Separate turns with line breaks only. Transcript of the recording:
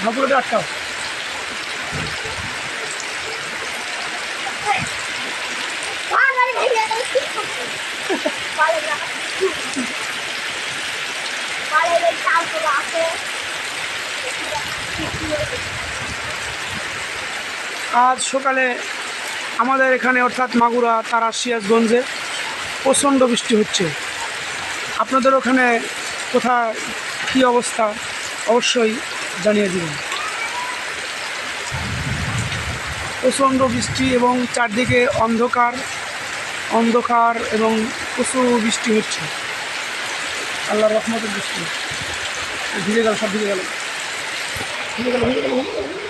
ঠাকুরটা আটকাও। আজ সকালে আমাদের এখানে অর্থাৎ মাগুরা তারা সিরাজগঞ্জে প্রচণ্ড বৃষ্টি হচ্ছে আপনাদের ওখানে কোথায় কী অবস্থা, অবশ্যই জানিয়ে দিবেন। প্রচণ্ড বৃষ্টি এবং চারদিকে অন্ধকার অন্ধকার এবং প্রচুর বৃষ্টি হচ্ছে। আল্লাহ রহমতের বৃষ্টি। ভিজে গেল, সব ভিজে গেল। ভিজে গেল ভিজে গেল ভিজে গেল।